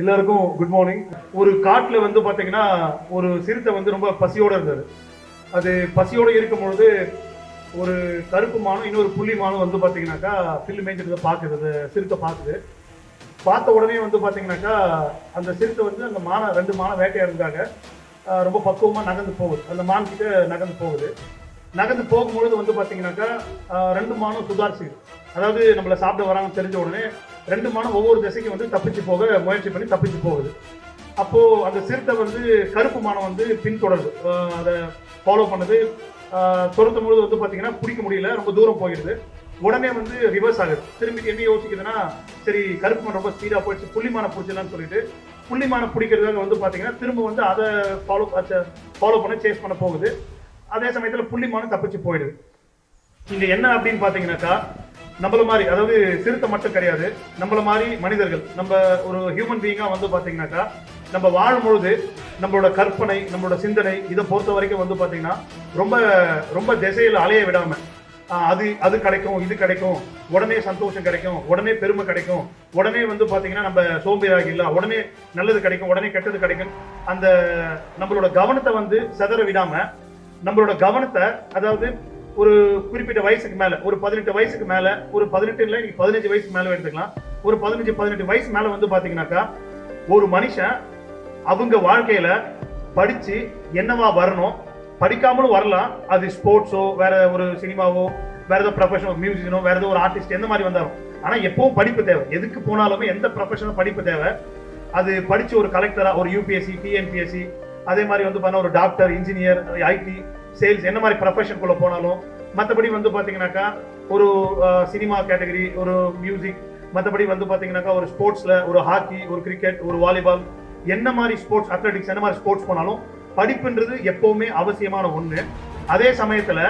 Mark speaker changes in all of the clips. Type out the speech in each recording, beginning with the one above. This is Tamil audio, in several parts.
Speaker 1: எல்லாருக்கும் குட் மார்னிங் ஒரு காட்டில் வந்து பார்த்தீங்கன்னா ஒரு சிறுத்தை வந்து ரொம்ப பசியோடு இருந்தது. அது பசியோடு இருக்கும் பொழுது ஒரு கருப்பு மானும் இன்னொரு புள்ளி மானும் வந்து பார்த்தீங்கன்னாக்கா பில்லு மேய்ஞ்சிட்டு பார்க்குது சிறுத்தை பார்க்குது பார்த்த உடனே வந்து பார்த்தீங்கன்னாக்கா அந்த சிறுத்தை வந்து அந்த மானை ரெண்டு மானை வேட்டையாடுறதுக்காக ரொம்ப பக்குவமாக நகர்ந்து போகுது. அந்த மான்கிட்ட நகர்ந்து போகுது. நகர்ந்து போகும்பொழுது வந்து பார்த்தீங்கன்னாக்கா ரெண்டு மானும் சுதாரிச்சு அதாவது நம்மளை சாப்பிட வராங்க தெரிஞ்ச உடனே ரெண்டு மானம் ஒவ்வொரு திசைக்கு வந்து தப்பிச்சு போக முயற்சி பண்ணி தப்பிச்சு போகுது. அப்போ அந்த சிறுத்தை வந்து கருப்பு மானம் வந்து பின்தொடருது. அதை ஃபாலோ பண்ணுது. துரத்தும் பொழுது வந்து பார்த்தீங்கன்னா பிடிக்க முடியல ரொம்ப தூரம் போயிடுது. உடனே வந்து ரிவர்ஸ் ஆகுது. திரும்பி என்ன யோசிக்குதுன்னா சரி கருப்பு மான் ரொம்ப ஸ்பீடாக போயிடுச்சு புள்ளிமான பிடிச்சலாம்னு சொல்லிட்டு புள்ளிமான பிடிக்கிறதுக்காக வந்து பார்த்தீங்கன்னா திரும்ப வந்து அதை ஃபாலோ ஃபாலோ பண்ண சேஸ் பண்ண போகுது. அதே சமயத்தில் புள்ளிமானம் தப்பிச்சு போயிடுது. இங்கே என்ன அப்படின்னு பார்த்தீங்கன்னாக்கா நம்மள மாதிரி அதாவது சிறுத்தை மட்டும் கிடையாது நம்மள மாதிரி மனிதர்கள் நம்ம ஒரு ஹியூமன் பீயிங்காக வந்து பார்த்தீங்கன்னாக்கா நம்ம வாழும்பொழுது நம்மளோட கற்பனை நம்மளோட சிந்தனை இதை பொறுத்த வரைக்கும் வந்து பார்த்தீங்கன்னா ரொம்ப ரொம்ப திசையில் அலைய விடாம அது அது கிடைக்கும் இது கிடைக்கும் உடனே சந்தோஷம் கிடைக்கும் உடனே பெருமை கிடைக்கும் உடனே வந்து பார்த்தீங்கன்னா நம்ம சோம்பேறாகி இல்லை உடனே நல்லது கிடைக்கும் உடனே கெட்டது கிடைக்கும் அந்த நம்மளோட கவனத்தை வந்து செதற விடாம நம்மளோட கவனத்தை அதாவது ஒரு குறிப்பிட்ட வயசுக்கு மேல ஒரு பதினெட்டு வயசுக்கு மேல ஒரு பதினெட்டு இல்லை நீங்க பதினஞ்சு வயசுக்கு மேல எடுத்துக்கலாம். ஒரு பதினஞ்சு பதினெட்டு வயசு மேல வந்து பாத்தீங்கன்னாக்கா ஒரு மனுஷன் அவங்க வாழ்க்கையில படிச்சு என்னவா வரணும் படிக்காமலும் வரலாம். அது ஸ்போர்ட்ஸோ வேற ஒரு சினிமாவோ வேற ஏதோ ப்ரொஃபஷனல் மியூசிக்கனோ வேற ஏதோ ஒரு ஆர்டிஸ்ட் எந்த மாதிரி வந்தாலும். ஆனா எப்பவும் படிப்பு தேவை. எதுக்கு போனாலுமே எந்த ப்ரொஃபஷனும் படிப்பு தேவை? அது படிச்சு ஒரு கலெக்டரா ஒரு யூபிஎஸ்சி டிஎன்பிஎஸ்சி அதே மாதிரி வந்து பண்ண ஒரு டாக்டர் இன்ஜினியர் ஐடி சேல்ஸ் என்ன மாதிரி ப்ரொஃபஷனுக்குள்ளே போனாலும் மற்றபடி வந்து பார்த்தீங்கன்னாக்கா ஒரு சினிமா கேட்டகரி ஒரு மியூசிக் மற்றபடி வந்து பார்த்தீங்கன்னாக்கா ஒரு ஸ்போர்ட்ஸில் ஒரு ஹாக்கி ஒரு கிரிக்கெட் ஒரு வாலிபால் என்ன மாதிரி ஸ்போர்ட்ஸ் அத்லெட்டிக்ஸ் என்ன மாதிரி ஸ்போர்ட்ஸ் போனாலும் படிப்புன்றது எப்போவுமே அவசியமான ஒன்று அதே சமயத்தில்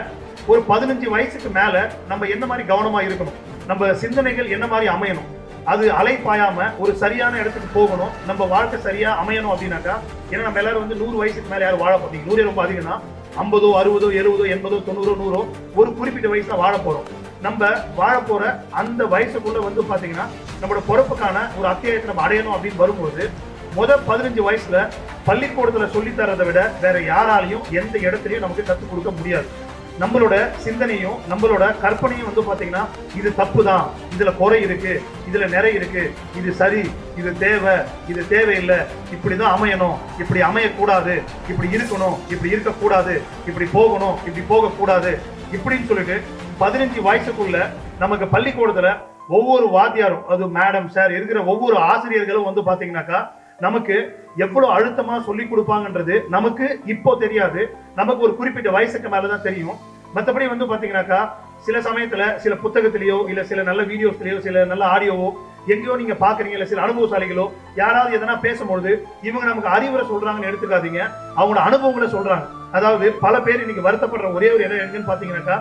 Speaker 1: ஒரு பதினஞ்சு வயசுக்கு மேலே நம்ம என்ன மாதிரி கவனமாக இருக்கணும்? நம்ம சிந்தனைகள் என்ன மாதிரி அமையணும்? அது அலை பாயாமல் ஒரு சரியான இடத்துக்கு போகணும். நம்ம வாழ்க்கை சரியாக அமையணும் அப்படின்னாக்கா ஏன்னா நம்ம எல்லாரும் வந்து நூறு வயசுக்கு மேலே யாரும் வாழ போறீங்க நூறு ரொம்ப அதிகம் தான் ஐம்பதோ அறுபதோ எழுபதோ எண்பதோ தொண்ணூறோ நூறோ ஒரு குறிப்பிட்ட வயசுல வாழ போறோம். நம்ம வாழ போற அந்த வயசுக்குள்ள வந்து பாத்தீங்கன்னா நம்மளோட பொறுப்புக்கான ஒரு அத்தியாயத்தை நம்ம அடையணும் அப்படின்னு வரும்போது முத பதினஞ்சு வயசுல பள்ளிக்கூடத்துல சொல்லி தரதை விட வேற யாராலையும் எந்த இடத்துலயும் நமக்கு கத்துக் கொடுக்க முடியாது. நம்மளோட சிந்தனையும் நம்மளோட கற்பனையும் வந்து பார்த்தீங்கன்னா இது தப்பு தான் இதில் குறை இருக்கு. இதில் நிறை இருக்கு. இது சரி இது தேவை இது தேவையில்லை. இப்படி தான் அமையணும். இப்படி அமையக்கூடாது. இப்படி இருக்கணும். இப்படி இருக்கக்கூடாது. இப்படி போகணும். இப்படி போகக்கூடாது. இப்படின்னு சொல்லிட்டு பதினஞ்சு வயசுக்குள்ள நமக்கு பள்ளிக்கூடத்தில் ஒவ்வொரு வாத்தியாரும் அது மேடம் சார் இருக்கிற ஒவ்வொரு ஆசிரியர்களும் வந்து பார்த்தீங்கன்னாக்கா நமக்கு எவ்வளவு அழுத்தமா சொல்லி கொடுப்பாங்கன்றது நமக்கு இப்போ தெரியாது. நமக்கு ஒரு குறிப்பிட்ட வயசுக்கு மேலதான் தெரியும். மத்தபடி வந்து பாத்தீங்கன்னாக்கா சில சமயத்துல சில புத்தகத்திலேயோ இல்ல சில நல்ல வீடியோஸ்லயோ சில நல்ல ஆடியோவோ எங்கேயோ நீங்க பாக்குறீங்க இல்ல சில அனுபவசாலிகளோ யாராவது எதனா பேசும்பொழுது இவங்க நமக்கு அறிவுரை சொல்றாங்கன்னு எடுத்துக்காதீங்க. அவங்களோட அனுபவங்களை சொல்றாங்க. அதாவது பல பேர் இன்னைக்கு வருத்தப்படுற ஒரே ஒரு இடம் எங்கன்னு பாத்தீங்கன்னாக்கா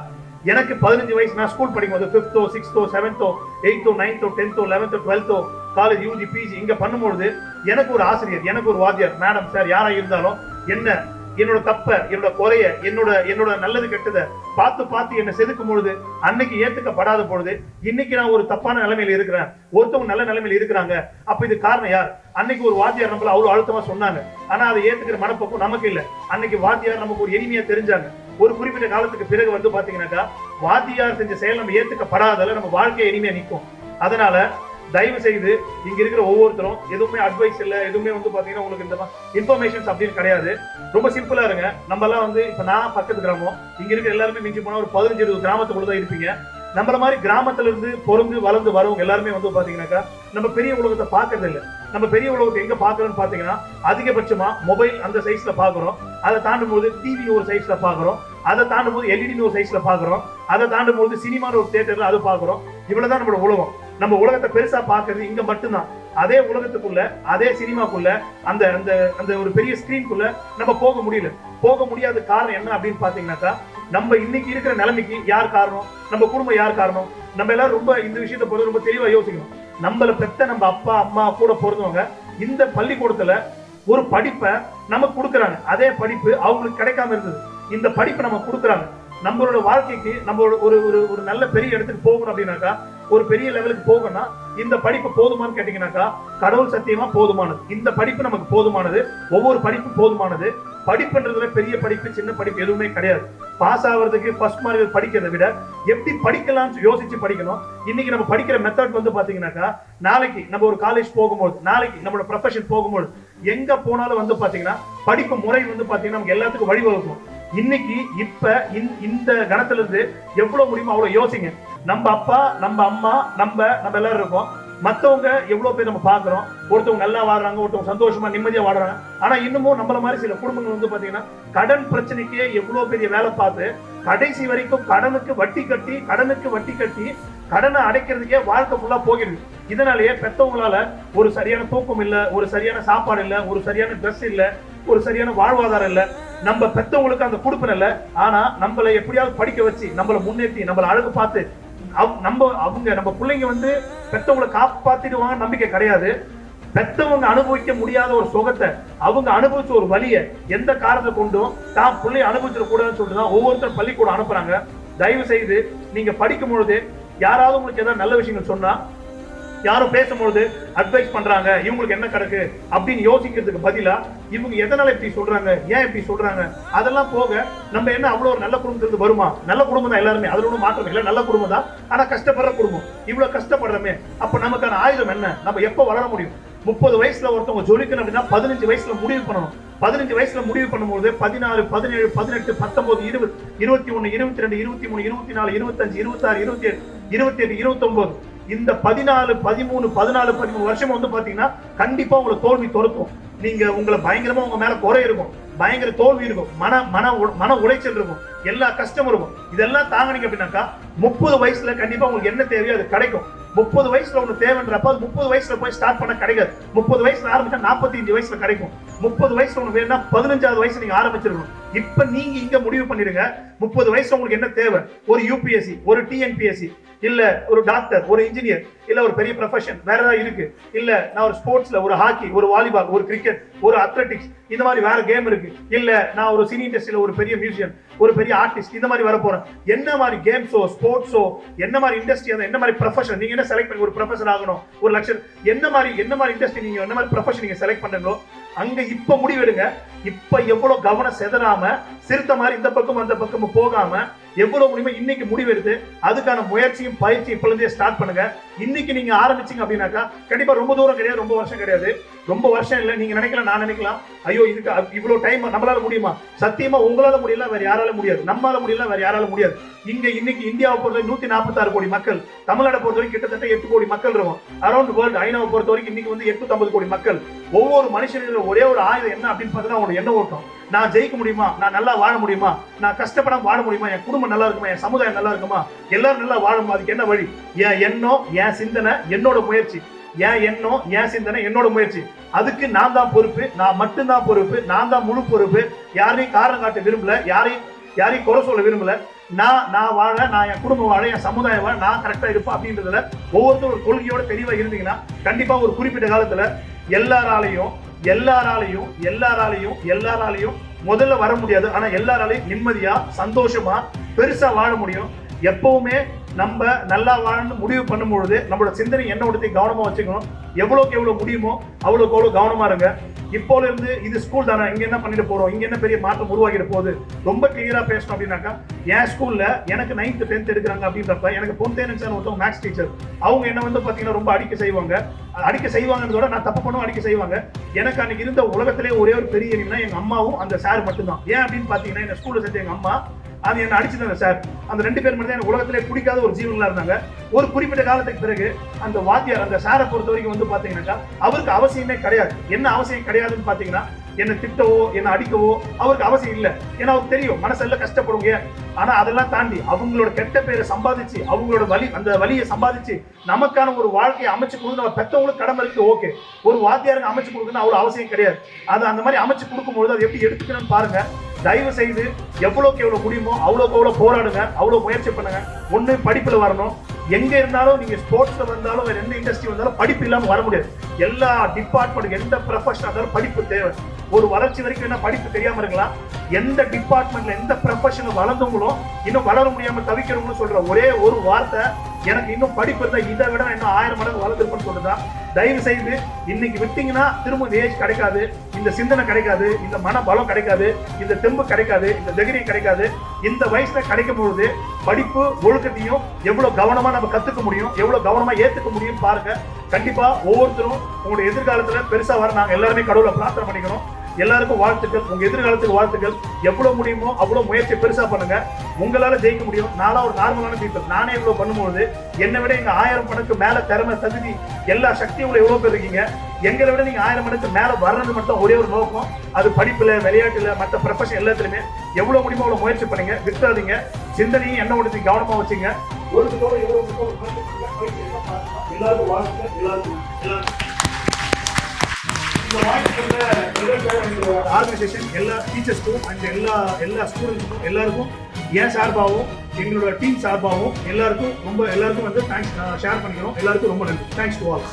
Speaker 1: எனக்கு பதினஞ்சு வயசு நான் ஸ்கூல் படிக்கும்போது ஃபிஃப்த்தோ சிக்ஸ்த்தோ செவன்த்தோ எயித்தோ நைன்த்தோ டென்த்தோ லெவன்த்தோ டுவெல்த்தோ காலேஜ் யூஜி பிஜி இங்க பண்ணும்பொழுது எனக்கு ஒரு ஆசிரியர் எனக்கு ஒரு வாத்தியார் மேடம் சார் யாரா இருந்தாலும் என்ன என்னோட தப்ப என்னோட குறைய என்னோட என்னோட நல்லது கெட்டதை பார்த்து பார்த்து என்னை செதுக்கும் பொழுது அன்னைக்கு ஏத்துக்கப்படாத பொழுது இன்னைக்கு நான் ஒரு தப்பான நிலைமையில இருக்கிறேன். ஒருத்தவங்க நல்ல நிலைமையில இருக்கிறாங்க. அப்ப இது காரணம் யார்? அன்னைக்கு ஒரு வாத்தியார் நம்மள அவ்வளவு அழுத்தமா சொன்னாங்க. ஆனா அதை ஏத்துக்கிற மனப்போக்கம் நமக்கு இல்லை. அன்னைக்கு வாத்தியார் நமக்கு ஒரு எளிமையா தெரிஞ்சாங்க. ஒரு குறிப்பிட்ட காலத்துக்கு பிறகு வந்து பாத்தீங்கன்னாக்கா வாத்தியார் செஞ்ச செயல் நம்ம ஏத்துக்கப்படாதால நம்ம வாழ்க்கையை இனிமையா நிற்கும் அதனால தயவு செய்து இங்க இருக்கிற ஒவ்வொருத்தரும் எதுவுமே அட்வைஸ் இல்ல எதுவுமே வந்து பாத்தீங்கன்னா உங்களுக்கு இந்த இன்ஃபர்மேஷன்ஸ் அப்படின்னு கிடையாது. ரொம்ப சிம்பிளா இருங்க. நம்ம எல்லாம் வந்து இப்ப நான் பக்கத்து கிராமம். இங்க இருக்கிற எல்லாருமே மிஞ்சி போனா ஒரு பதினஞ்சு இருபது கிராமத்துக்குள்ள தான் இருப்பீங்க. நம்மள மாதிரி கிராமத்துல இருந்து பொறந்து வளர்ந்து வரவங்க எல்லாருமே வந்து பாத்தீங்கன்னாக்கா நம்ம பெரிய உலகத்தை பாக்குறது இல்ல. நம்ம பெரிய உலகத்தை எங்க பாக்குறோம்னு பாத்தீங்கன்னா அதிகபட்சமா மொபைல் அந்த சைஸ்ல பாக்குறோம் அதை தாண்டும் போது டிவி ஒரு சைஸ்ல பாக்குறோம் அதை தாண்டும் போது எல்இடின்னு ஒரு சைஸ்ல பாக்குறோம் அதை தாண்டும் போது சினிமான்னு ஒரு தேட்டர்ல அது பாக்குறோம் இவ்வளவுதான் நம்மளோட உலகம். நம்ம உலகத்தை பெருசா பாக்குறது இங்க மட்டும்தான். அதே உலகத்துக்குள்ள அதே சினிமாக்குள்ள அந்த அந்த அந்த ஒரு பெரிய ஸ்கிரீன்குள்ள நம்ம போக முடியல. போக முடியாத காரணம் என்ன அப்படின்னு பாத்தீங்கன்னாக்கா நம்ம இன்னைக்கு இருக்கிற நிலைமைக்கு யார் காரணம்? நம்ம குடும்பம் யார் காரணம்? நம்ம எல்லாரும் ரொம்ப இந்த விஷயத்தை பொறுத்து ரொம்ப தெளிவா யோசிக்கணும். நம்மள பெத்த நம்ம அப்பா அம்மா கூட பிறந்தவங்க இந்த பள்ளிக்கூடத்துல ஒரு படிப்பை நமக்கு கொடுக்குறாங்க. அதே படிப்பு அவங்களுக்கு கிடைக்காம இருந்தது. இந்த படிப்பை நம்ம கொடுக்குறாங்க. நம்மளோட வாழ்க்கைக்கு நம்மளோட ஒரு ஒரு ஒரு நல்ல பெரிய இடத்துக்கு போகணும் அப்படின்னாக்கா ஒரு பெரிய லெவலுக்கு போகணும்னா இந்த படிப்பு போதுமான்னு கேட்டீங்கன்னாக்கா கடவுள் சத்தியமா போதுமானது. இந்த படிப்பு நமக்கு போதுமானது. ஒவ்வொரு படிப்பும் போதுமானது. படிப்புன்றதுல பெரிய படிப்பு சின்ன படிப்பு எதுவுமே கிடையாது. பாஸ் ஆகிறதுக்கு ஃபர்ஸ்ட் மார்க் படிக்கிறதை விட எப்படி படிக்கலாம்னு யோசிச்சு படிக்கணும். இன்னைக்கு நம்ம படிக்கிற மெத்தட் வந்து பாத்தீங்கன்னாக்கா நாளைக்கு நம்ம ஒரு காலேஜ் போகும்போது நாளைக்கு நம்மளோட ப்ரொஃபஷன் போகும்போது எங்க போனாலும் வந்து பாத்தீங்கன்னா படிப்பு முறை வந்து பாத்தீங்கன்னா நமக்கு எல்லாத்துக்கும் வழிவகுக்கும். இன்னைக்கு இப்ப இந்த- இந்த கணத்துல இருந்து எவ்வளவு முடியுமோ அவ்வளவு யோசிங்க. நம்ம அப்பா நம்ம அம்மா நம்ம நம்ம எல்லாரும் இருக்கோம். மத்தவங்க எவ்வளவு பேர் நம்ம பாக்குறோம். ஒருத்தவங்க நல்லா வாடுறாங்க ஒருத்தவங்க சந்தோஷமா நிம்மதியா வாடுறாங்க ஆனா இன்னமும் நம்மள மாதிரி சில குடும்பங்கள் வந்து பாத்தீங்கன்னா கடன் பிரச்சனைக்கே எவ்வளவு பெரிய வேலை பார்த்து கடைசி வரைக்கும் கடனுக்கு வட்டி கட்டி கடனுக்கு வட்டி கட்டி கடனை அடைக்கிறதுக்கே வாழ்க்கை ஃபுல்லா போகிறது இதனாலேயே பெத்தவங்களால ஒரு சரியான தூக்கம் இல்ல ஒரு சரியான சாப்பாடு இல்ல ஒரு சரியான ட்ரெஸ் இல்ல ஒரு சரியான வாழ்வாதாரம் இல்ல. நம்ம பெத்தவங்களுக்கு அந்த கொடுப்பன இல்ல. ஆனா நம்மள எப்படியாவது படிக்க வச்சு நம்மள முன்னேற்றி நம்மள அழகு பார்த்து நம்ம அவங்க நம்ம பிள்ளைங்க வந்து பெத்தவங்களை காப்பாத்திடுவாங்க நம்பிக்கை கிடையாது. பெத்தவங்க அனுபவிக்க முடியாத ஒரு சுகத்தை அவங்க அனுபவிச்ச ஒரு வழியை எந்த காரணத்தை கொண்டும் தான் பிள்ளைய அனுபவிச்சிட கூடாதுன்னு சொல்லிட்டு தான் ஒவ்வொருத்தர் பள்ளிக்கூடம் அனுப்புறாங்க. தயவு செய்து நீங்க படிக்கும் பொழுது யாராவது உங்களுக்கு ஏதாவது நல்ல விஷயங்கள் சொன்னா யாரும் பேசும்பொழுது அட்வைஸ் பண்றாங்க இவங்களுக்கு என்ன கிடக்கு அப்படின்னு யோசிக்கிறதுக்கு பதிலா இவங்க எதனால இப்படி சொல்றாங்க ஏன் இப்படி சொல்றாங்க அதெல்லாம் போக நம்ம என்ன அவ்வளவு ஒரு நல்ல குடும்பத்திலிருந்து வருமா? நல்ல குடும்பம் தான் எல்லாருமே. அதுல ஒன்றும் மாற்றம் இல்லை. நல்ல குடும்பம் தான். ஆனா கஷ்டப்படுற குடும்பம். இவ்வளவு கஷ்டப்படுறமே. அப்ப நமக்கான ஆயுதம் என்ன? நம்ம எப்ப வளர முடியும்? முப்பது வயசுல ஒருத்தவங்க ஜொலிக்கணும் அப்படின்னா பதினஞ்சு வயசுல முடிவு பண்ணணும். பதினஞ்சு வயசுல முடிவு பண்ணும்போது பதினாறு பதினேழு பதினெட்டு பத்தொன்பது இருபது இருபத்தி ஒண்ணு இருபத்தி ரெண்டு இருபத்தி மூணு இருபத்தி நாலு இருபத்தஞ்சு இருபத்தாறு இருபத்தி ஏழு இருபத்தி எட்டு இருபத்தொன்பது இந்த பதினாலு பதிமூணு பதினாலு பதிமூணு வருஷம் வந்து பாத்தீங்கன்னா கண்டிப்பா உங்களை தோல்வி துரத்தும். நீங்க உங்களை பயங்கரமா உங்க மேல குறை இருக்கும். பயங்கர தோல்வி இருக்கும். மன மன மன உளைச்சல் இருக்கும். எல்லா கஷ்டமும் இருக்கும். இதெல்லாம் தாங்கினீங்க அப்படின்னாக்கா முப்பது வயசுல கண்டிப்பா உங்களுக்கு என்ன தேவையோ அது கிடைக்கும். முப்பது வயசுல ஒண்ணு தேவைன்றப்ப அது முப்பது வயசுல போய் ஸ்டார்ட் பண்ண கிடைக்காது. முப்பது வயசுல ஆரம்பிச்சா நாற்பத்தி அஞ்சு வயசுல கிடைக்கும். முப்பது வயசுல ஒண்ணு வேணும்னா பதினஞ்சாவது வயசு நீங்க ஆரம்பிச்சிருக்கணும். இப்ப நீங்க இங்க முடிவு பண்ணிடுங்க. முப்பது வயசுல உங்களுக்கு என்ன தேவை? ஒரு யூபிஎஸ்சி ஒரு டிஎன்பிஎஸ்சி இல்ல ஒரு டாக்டர் ஒரு இன்ஜினியர் இல்ல ஒரு பெரிய ப்ரொஃபஷன் வேற ஏதாவது இருக்கு? இல்ல நான் ஒரு ஸ்போர்ட்ஸ்ல ஒரு ஹாக்கி ஒரு வாலிபால் ஒரு கிரிக்கெட் ஒரு அத்லெட்டிக்ஸ் இந்த மாதிரி வேற கேம் இருக்கு. இல்ல நான் ஒரு சினி இண்டஸ்ட்ரியில ஒரு பெரிய மியூசியம் ஒரு பெரிய ஆர்டிஸ்ட் இந்த மாதிரி வர போறேன் என்ன மாதிரி கேம்ஸோ ஸ்போர்ட்ஸோ என்ன மாதிரி இண்டஸ்ட்ரி என்ன மாதிரி ப்ரொஃபஷன் நீங்க என்ன செலக்ட் பண்ணி ஒரு ப்ரொஃபஸர் ஆகணும். ஒரு லட்சம் என்ன மாதிரி என்ன மாதிரி இண்டஸ்ட்ரி நீங்க என்ன மாதிரி ப்ரொஃபஷன் நீங்க செலக்ட் பண்ணுங்களோ அங்க இப்ப முடிவெடுங்க. இப்ப எவ்வளவு கவனம் செதறாம சிறுத்த மாதிரி இந்த பக்கம் அந்த பக்கம் போகாம எவ்வளவு முடியுமோ இன்னைக்கு முடிவெடுத்து அதுக்கான முயற்சியும் பயிற்சி இப்ப ஸ்டார்ட் பண்ணுங்க. இன்னைக்கு நீங்க ஆரம்பிச்சீங்க அப்படின்னாக்கா கண்டிப்பா ரொம்ப தூரம் கிடையாது ரொம்ப வருஷம் கிடையாது. ரொம்ப வருஷம் இல்லை நீங்க நினைக்கலாம் நான் நினைக்கலாம். ஐயோ இதுக்கு இவ்வளவு டைம் நம்மளால முடியுமா? சத்தியமா உங்களால முடியல வேற யாரால முடியாது. நம்மளால முடியல வேற யாரால முடியாது. இங்க இன்னைக்கு இந்தியாவை பொறுத்த நூத்தி நாற்பத்தாறு கோடி மக்கள். தமிழ்நாடு பொறுத்த வரைக்கும் கிட்டத்தட்ட எட்டு கோடி மக்கள் இருக்கும். அரௌண்ட் வேர்ல்டு ஐநாவை பொறுத்த வரைக்கும் இன்னைக்கு வந்து எட்நூத்தி கோடி மக்கள். ஒவ்வொரு மனுஷனுடைய ஒரே ஒரு ஆயுதம் என்ன அப்படின்னு பார்த்தீங்கன்னா அவங்களோட எண்ண ஓட்டம். நான் ஜெயிக்க முடியுமா? நான் நல்லா வாழ முடியுமா? நான் கஷ்டப்படாம வாழ முடியுமா? என் குடும்பம் நல்லா இருக்குமா? என் சமுதாயம் நல்லா இருக்குமா? எல்லாரும் நல்லா வாழுமா? அதுக்கு என்ன வழி? என் எண்ணம் என் சிந்தனை என்னோட முயற்சி. என் எண்ணம் என் சிந்தனை என்னோட முயற்சி. அதுக்கு நான் தான் பொறுப்பு நான் மட்டும்தான் பொறுப்பு நான் தான் முழு பொறுப்பு. யாரையும் காரணம் காட்ட விரும்பல யாரையும் யாரையும் குறை சொல்ல விரும்பல. நான் நான் வாழ நான் என் குடும்பம் வாழ என் சமுதாயம் வாழ நான் கரெக்டாக இருப்பேன் அப்படின்றதுல ஒவ்வொருத்தரும் ஒரு கொள்கையோட தெளிவாக இருந்தீங்கன்னா கண்டிப்பாக ஒரு குறிப்பிட்ட காலத்தில் எல்லாராலையும் எல்லாராலையும் எல்லாராலையும் எல்லாராலையும் முதல்ல வர முடியாது. ஆனா எல்லாராலையும் நிம்மதியா சந்தோஷமா பெருசா வாழ முடியும். எப்பவுமே நம்ம நல்லா வாழணும்னு முடிவு பண்ணும்பொழுது நம்மளோட சிந்தனை என்ன ஒடுத்தி கவனமாக வச்சுக்கணும். எவ்வளோக்கு எவ்வளோ முடியுமோ அவ்வளோக்கு அவ்வளோ கவனமாக இருங்க. இப்போலேருந்து இது ஸ்கூல் தானே இங்கே என்ன பண்ணிட்டு போகிறோம் இங்கே என்ன பெரிய மாற்றம் உருவாகிட்டு போகுது? ரொம்ப கிளியராக பேசணும் அப்படின்னாக்கா என் ஸ்கூலில் எனக்கு நைன்த் டென்த் எடுக்கிறாங்க அப்படின்றப்ப எனக்கு பொன்தேனன்ஸ் ஒருத்தவங்க மேக்ஸ் டீச்சர் அவங்க என்ன வந்து பார்த்தீங்கன்னா ரொம்ப அடிக்க செய்வாங்க. அடிக்க செய்வாங்கன்றதோட நான் தப்பு பண்ணுவோம் அடிக்க செய்வாங்க. எனக்கு அன்னைக்கு இருந்த உலகத்திலே ஒரே ஒரு பெரிய எங்கள் அம்மாவும் அந்த சார் மட்டும்தான். ஏன் அப்படின்னு பார்த்தீங்கன்னா என்ன ஸ்கூலில் சேர்த்து எங்கள் அம்மா அது என்ன அடிச்சிருந்தாங்க சார் அந்த ரெண்டு பேர் மட்டும் தான் எனக்கு உலகத்திலே பிடிக்காத ஒரு ஜீவன்களா இருந்தாங்க. ஒரு குறிப்பிட்ட காலத்துக்கு பிறகு அந்த வாத்தியார் அந்த சாரை பொறுத்த வரைக்கும் வந்து பாத்தீங்கன்னாக்கா அவருக்கு அவசியமே கிடையாது. என்ன அவசியம் கிடையாதுன்னு பாத்தீங்கன்னா என்ன திட்டவோ என்ன அடிக்கவோ அவருக்கு அவசியம் இல்லை. ஏன்னா அவருக்கு தெரியும் மனசெல்லாம் கஷ்டப்படுங்க ஆனா அதெல்லாம் தாண்டி அவங்களோட கெட்ட பேரை சம்பாதிச்சு அவங்களோட வலி அந்த வலியை சம்பாதிச்சு நமக்கான ஒரு வாழ்க்கையை அமைச்சு கொடுத்து நம்ம பெற்றவங்களுக்கு கடமை இருக்கு ஓகே. ஒரு வாத்தியாருக்கு அமைச்சு கொடுக்கணும் அவ்வளவு அவசியம் கிடையாது. அது அந்த மாதிரி அமைச்சு கொடுக்கும்போது அது எப்படி எடுத்துக்கணும்னு பாருங்க. தயவு செய்து எவ்வளோக்கு எவ்வளோ முடியுமோ அவ்வளோக்கு அவ்வளோ போராடுங்க அவ்வளோ முயற்சி பண்ணுங்க. ஒன்று படிப்பில் வரணும். எங்கே இருந்தாலும் நீங்கள் ஸ்போர்ட்ஸில் வந்தாலும் வேறு எந்த இண்டஸ்ட்ரி வந்தாலும் படிப்பு இல்லாமல் வர முடியாது. எல்லா டிபார்ட்மெண்ட் எந்த ப்ரொஃபஷன் இருந்தாலும் படிப்பு தேவை. ஒரு வளர்ச்சி வரைக்கும் என்ன படிப்பு தெரியாமல் இருக்கலாம். எந்த டிபார்ட்மெண்ட்ல எந்த ப்ரொஃபஷனில் வளர்ந்தவங்களும் இன்னும் வளர முடியாமல் தவிக்கிறவங்களும் சொல்கிற ஒரே ஒரு வார்த்தை எனக்கு இன்னும் படிப்பு இருந்தால் இதை விட இன்னும் ஆயிரம் மடங்கு வளர்ந்துருப்பேன்னு சொல்லுதான் தயவு செய்து இன்னைக்கு விட்டீங்கன்னா திரும்ப இந்த ஏஜ் கிடைக்காது இந்த சிந்தனை கிடைக்காது இந்த மன பலம் கிடைக்காது இந்த தெம்பு கிடைக்காது இந்த தைரியம் கிடைக்காது. இந்த வயசுல கிடைக்கும் பொழுது படிப்பு ஒழுக்கத்தையும் எவ்வளவு கவனமா நம்ம கத்துக்க முடியும் எவ்வளவு கவனமா ஏத்துக்க முடியும் பாருங்க. கண்டிப்பா ஒவ்வொருத்தரும் உங்களுடைய எதிர்காலத்துல பெருசா வர நாங்க எல்லாருமே கடவுளை பிரார்த்தனை பண்ணிக்கணும் எல்லாருக்கும் வாழ்த்துக்கள் உங்க எதிர்காலத்துக்கு வாழ்த்துக்கள் எவ்வளவு முடியுமோ அவ்வளவு முயற்சி பெருசா பண்ணுங்க உங்களால ஜெயிக்க முடியும் நானா ஒரு நார்மலான பீப்பிள் நானே இவ்வளவு பண்ணும்போது என்னை விட எங்க ஆயிரம் மடக்கு மேல திறமை தகுதி எல்லா சக்தியும் உள்ள எவ்வளவு பேர் இருக்கீங்க எங்களை விட நீங்க ஆயிரம் மடக்கு மேல வர்றது மட்டும் ஒரே ஒரு நோக்கம் அது படிப்புல விளையாட்டுல மற்ற ப்ரொஃபஷன் எல்லாத்துலயுமே எவ்வளவு முடியுமோ அவ்வளவு முயற்சி பண்ணுங்க விட்டுறாதீங்க சிந்தனையும் என்ன ஒடுத்தி கவனமா வச்சுங்க ஒரு எல்லாருக்கும் வாழ்த்துக்கள் எல்லாருக்கும் எல்லாருக்கும் ஆர்கனைசேஷன் எல்லா டீச்சர்ஸ்க்கும் அண்ட் எல்லா எல்லா ஸ்டூடெண்ட்ஸ்க்கும் எல்லாருக்கும் என் சார்பாகவும் எங்களோட டீம் சார்பாகவும் எல்லாருக்கும் ரொம்ப எல்லாருக்கும் வந்து தேங்க்ஸ் ஷேர் பண்ணிக்கிறோம். எல்லாருக்கும் ரொம்ப நன்றி. Thanks to all